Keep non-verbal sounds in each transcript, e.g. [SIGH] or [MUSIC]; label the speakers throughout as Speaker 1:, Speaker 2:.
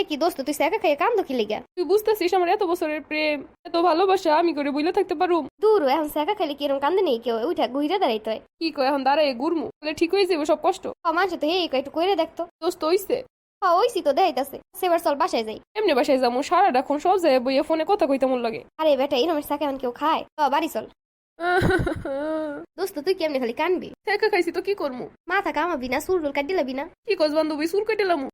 Speaker 1: এ কি দোস্ত তুই একা খাইয়ে কান্দো কি লিগা?
Speaker 2: তুই বুঝতেছিস আমার এত বছরের প্রেম এত ভালোবাসা আমি করে বুঝলে থাকতে পারুম?
Speaker 1: দূর এখন একা খাইলে কিরম কান্দে নেই কেউ উঠা ঘুরে দাঁড়াইতে হয়
Speaker 2: কি কয় এখন দাঁড়ায় গুরমু তাহলে ঠিক হয়ে যাবে সব কষ্ট।
Speaker 1: মানুষ তো হে একটু কইরে দেখতো
Speaker 2: দোস্ত হইছে?
Speaker 1: ওইসি তো দেখাইতাছে। সেবার চল বাসায় যাই।
Speaker 2: এমনি বাসায় যাব সারাটাক্ষণ সব জায়গায় বইয়ে ফোনে কথা কইতে মন লাগে।
Speaker 1: আরে বেটা এরমের সাকে এখন কেউ খায়। হ বাড়ি চল। [LAUGHS] দোস্ত তুই কেমনে খালি কানবি?
Speaker 2: একা খাইছি তো কি করমু?
Speaker 1: মাথা কামাবি না চুল কাটি লাবি না
Speaker 2: কি কস বান্ধবী সুর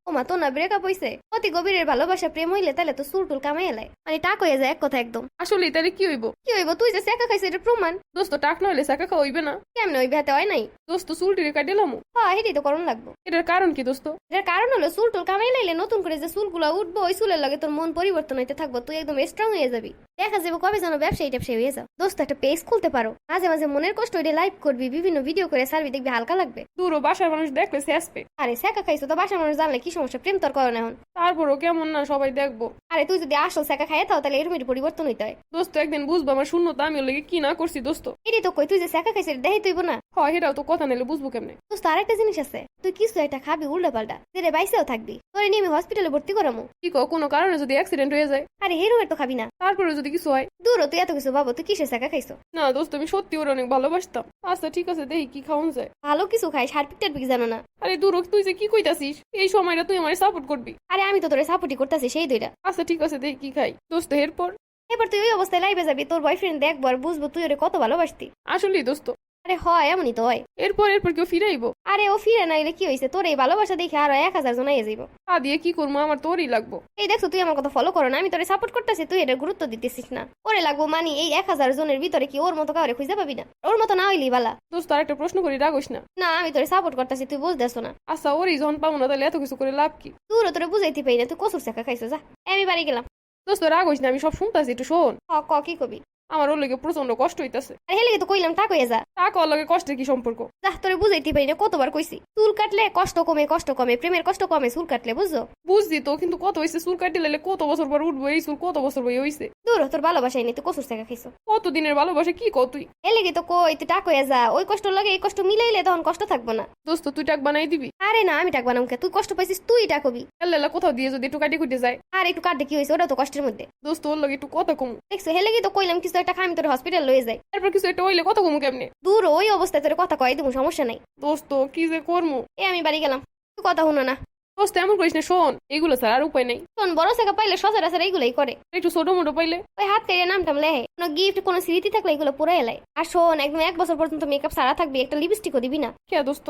Speaker 2: ও
Speaker 1: মা তো না ব্রেকআপ হইছে। অতি গভীরের ভালোবাসা প্রেম হইলে তাহলে তো চুল টুল কামাই এলাই। মানে টাক হয়ে যায় এক কথা একদম।
Speaker 2: আসলে তাহলে কি হইব?
Speaker 1: কি হইব? তুই যে একা খাইছে এটা প্রমাণ।
Speaker 2: দোস্ত টাক না হলে সাকা খাওয়া হইবে না।
Speaker 1: কেমনে হইবে? হাতে হয় নাই।
Speaker 2: দোস্ত চুলটিরে কাটিলাম
Speaker 1: হ্যাঁ হেঁটেই তো করণ লাগবো।
Speaker 2: এটার কারণ কি দোস্ত?
Speaker 1: এটার কারণ হলো চুল টুল কামাই লাইলে নতুন করে যে চুলগুলো উঠবো ওই চুলের লাগে তোর মন পরিবর্তন হইতে থাকব তুই একদম স্ট্রং হয়ে যাবি। দেখা যাবে কবে যেন ব্যবসায়ী ট্যাবসায়ী হয়ে যাও। দোস্ত একটা পেজ খুলতে পারো। মাঝে মাঝে মনের কষ্ট ওইটা লাইভ করবি বিভিন্ন ভিডিও করে সার্ভি দেখবি হালকা লাগবে।
Speaker 2: দূর বাসার মানুষ দেখলে শেষবে
Speaker 1: আরে সেকা খাইছো তো বাসার মানুষ জানলে কি সমস্যা? প্রেম তোর করো না এখন।
Speaker 2: তারপরও কেমন না সবাই দেখব।
Speaker 1: আরে তুই যদি আসল সেকা খাই থাও তাহলে এরকম পরিবর্তন হইতে হয়।
Speaker 2: দোস্ত একদিন বুঝব আমার শূন্যতা আমি লেগে কি না করছি দোস্ত।
Speaker 1: এটি তো কই তুই যে সেকা খাইছিস দেখাই তুইব না।
Speaker 2: হয় সেটাও তো কথা নিলে বুঝব কেমনে?
Speaker 1: দোস্ত আরেকটা জিনিস আছে। তুই কিছু একটা খাবি উল্টা পাল্টা যেটা বাইসেও থাকবি। তোরে নিয়ে আমি হসপিটালে ভর্তি করামু।
Speaker 2: কি কও কোনো কারণে যদি অ্যাক্সিডেন্ট হয়ে যায়?
Speaker 1: আরে হেরুমের তো খাবি না।
Speaker 2: তারপরে যদি কিছু হয়?
Speaker 1: দূর তুই এত কিছু বাবু তুই কিসের সেকা খাইছো?
Speaker 2: না দোস্ত আমি সত্যি ওর অনেক ভালোবাসতাম। আচ্ছা ঠিক আছে দেখি কি খাওয়ান যায়।
Speaker 1: ভালো কিছু খাই হারপিক টারপিক জানো না।
Speaker 2: আরে দূর তুই যে কি কইতাছিস? এই সময়টা তুই আমার সাপোর্ট করবি।
Speaker 1: আরে আমি তো তোরে সাপোর্টই করতেছি সেই দুইটা।
Speaker 2: আচ্ছা ঠিক আছে দেখি কি খাই। দোস্ত এরপর?
Speaker 1: এবার তুই ওই অবস্থায় লাইভে যাবি তোর বয়ফ্রেন্ড দেখব আর বুঝব তুই ওরে কত ভালোবাসতি।
Speaker 2: আসলেই দোস্ত
Speaker 1: আরে হয় এমনই তো হয়।
Speaker 2: এরপর এরপর কেউ ফিরাইবো
Speaker 1: আরে ও ফিরে নাইলে কি হয়েছে তোর এই ভালোবাসা দেখে আরও এক হাজার জন আইয়ে যাইব।
Speaker 2: তা দিয়ে কি করব? আমার তোরই লাগবো।
Speaker 1: এই দেখছ তুই আমার কথা ফলো করো না আমি তোরে সাপোর্ট করতেছি তুই এটা গুরুত্ব দিতেছিস না। ওরে লাগবো মানি এই এক হাজার জনের ভিতরে কি ওর মতো কাউরে খুঁজে পাবি না? ওর মতো না হইলি বালা।
Speaker 2: দোস্ত আর একটা প্রশ্ন করি রাগোস না।
Speaker 1: না আমি তোরে সাপোর্ট করতেছি তুই বুঝতেছ না।
Speaker 2: আচ্ছা ওরই যখন পাবো না তাহলে এত কিছু করে লাভ কি?
Speaker 1: তুই তোরে বুঝাইতে পারি না তুই কসুর চাকা খাইছো যা। আমি বাড়ি গেলাম।
Speaker 2: দোস্ত রাগোস না আমি সব শুনতাছি একটু শোন।
Speaker 1: হ ক কি কবি?
Speaker 2: আমার ওর লেগে প্রচণ্ড কষ্ট হইতাছে।
Speaker 1: আরে হেলে তো কইলাম টাক হয়ে যা।
Speaker 2: টাকা ওর লগে কষ্টের কি সম্পর্ক?
Speaker 1: যা তোরে বুঝাইতে পারি না কতবার কইছি। চুল কাটলে কষ্ট কমে কষ্ট কমে প্রেমের কষ্ট কমে চুল কাটলে বুঝছ?
Speaker 2: বুঝছি তো কিন্তু কত হয়েছে চুল কাটি লাইলে কত বছর পর উঠবো এই চুল কত বছর বই হয়েছে
Speaker 1: দূর হ, তোর ভালোবাসাই নেই তুই কসুর চাকা খাইছো।
Speaker 2: কত দিনের ভালোবাসা কি কও তুই?
Speaker 1: এলে তো কই তুই টাক হয়ে যা ওই কষ্ট লাগে এই কষ্ট মিলাইলে তখন কষ্ট থাকব না।
Speaker 2: দোস্ত তুই টাক বানাই দিবি?
Speaker 1: আরে না আমি টাক বানাম কে? তুই কষ্ট পাইছিস তুই টাকবি
Speaker 2: এল্লা কোথাও দিয়ে যদি একটু কাটি কুটে যায়।
Speaker 1: আর একটু কাটতে কি হয়েছে ওটা তো কষ্টের মধ্যে।
Speaker 2: দোস্ত ওর লগে একটু কথা কমু।
Speaker 1: দেখছ হেলে তো কইলাম কিছু একটা খাই আমি তোর হসপিটাল লয়ে যাই
Speaker 2: তারপর কিছু একটা হইলে কথা কমু কেমনে?
Speaker 1: দূর ওই অবস্থায় তোর কথা কয় দেবো সমস্যা নাই।
Speaker 2: দোস্ত কি যে করমু?
Speaker 1: এ আমি বাড়ি গেলাম। তুই কথা শুনো না।
Speaker 2: দোস্ত এমন করিস না শোন এগুলো স্যার আর উপায় নাই।
Speaker 1: শোন বড় সেকা পাইলে সচরাচর এইগুলাই করে।
Speaker 2: একটু ছোট মোটো পাইলে?
Speaker 1: ওই হাত কেড়ে নামটাম লেহে। কোনো গিফট কোনো স্মৃতি থাকলে এগুলো পুরো এলাই। আর শোন একদম এক বছর পর্যন্ত মেকআপ সারা থাকবি একটা লিপস্টিকও দিবি না।
Speaker 2: কে দোস্ত?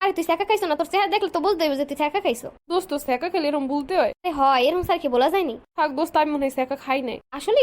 Speaker 1: আরে তুই সেকা খাইছো না? তোর চেহারা দেখলে তো বলতে হবে যে তুই সেকা খাইছো।
Speaker 2: দোস্ত সেকা খেলে এরম বলতে হয়?
Speaker 1: হয় এরকম স্যার কি বলা যায়নি
Speaker 2: থাক দোস্ত আমি মনে হয় সেকা খাই নাই।
Speaker 1: আসলে